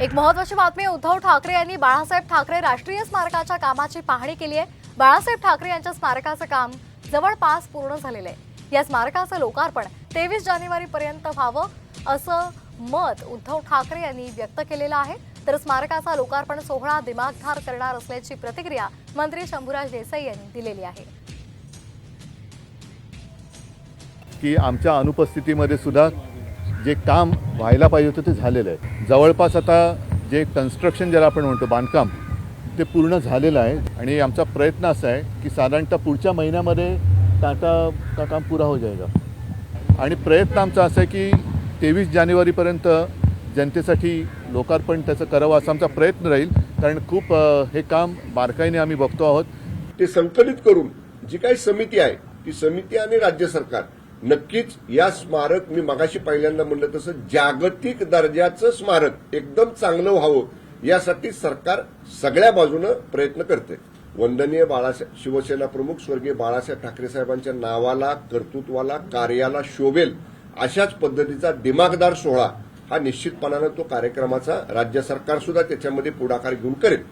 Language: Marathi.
एक महत्वाची बातमी उद्धव ठाकरे यांनी बाळासाहेब ठाकरे राष्ट्रीय स्मारकाच्या कामाची पाहणी केली आहे. बाळासाहेब ठाकरे यांच्या स्मारकाचं काम जवळपास पूर्ण झालेलं आहे. या स्मारकाचं लोकार्पण तेवीस जानेवारी पर्यंत व्हावं असं मत उद्धव ठाकरे यांनी व्यक्त केलेलं आहे. तर स्मारकाचा लोकार्पण सोहळा दिमागधार करणार असल्याची प्रतिक्रिया मंत्री शंभूराज देसाई यांनी दिलेली आहे. की आमच्या अनुपस्थितीमध्ये सुद्धा जे काम व्हायला पाहिजे होतं ते झालेलं आहे. जवळपास आता जे कन्स्ट्रक्शन ज्याला आपण म्हणतो बांधकाम ते पूर्ण झालेलं आहे. आणि आमचा प्रयत्न असा आहे की साधारणतः पुढच्या महिन्यामध्ये टाटा का काम पुरा हो जायगा आणि प्रयत्न आमचा असा आहे की तेवीस जानेवारीपर्यंत जनतेसाठी लोकार्पण त्याचं करावं असा आमचा प्रयत्न राहील. कारण खूप हे काम बारकाईने आम्ही बघतो आहोत. ते संकलित करून जी काही समिती आहे ती समिती आणि राज्य सरकार नक्कीच या स्मारक मी मगाशी पहिल्यांदा म्हणलं तसं जागतिक दर्जाचं स्मारक एकदम चांगलं व्हावं यासाठी सरकार सगळ्या बाजूनं प्रयत्न करते. वंदनीय बाळासाहेब शिवसेना प्रमुख स्वर्गीय बाळासाहेब ठाकरे साहेबांच्या नावाला कर्तृत्वाला कार्याला शोभेल अशाच पद्धतीचा दिमागदार सोहळा हा निश्चितपणानं तो कार्यक्रमाचा राज्य सरकार सुद्धा त्याच्यामध्ये पुढाकार घेऊन करेल.